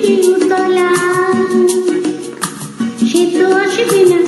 পিউতলা সে তো আসবে না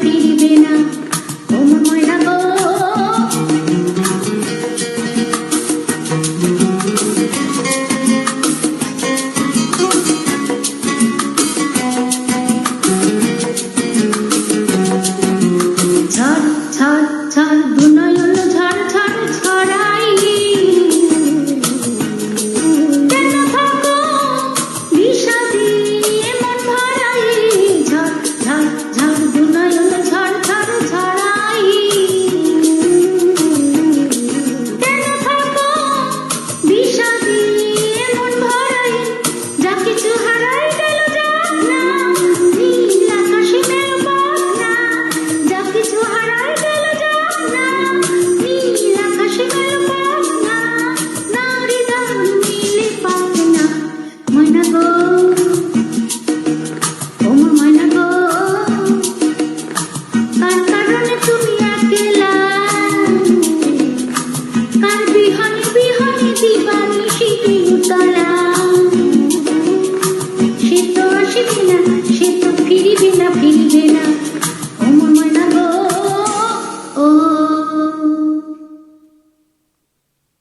ফিরবে না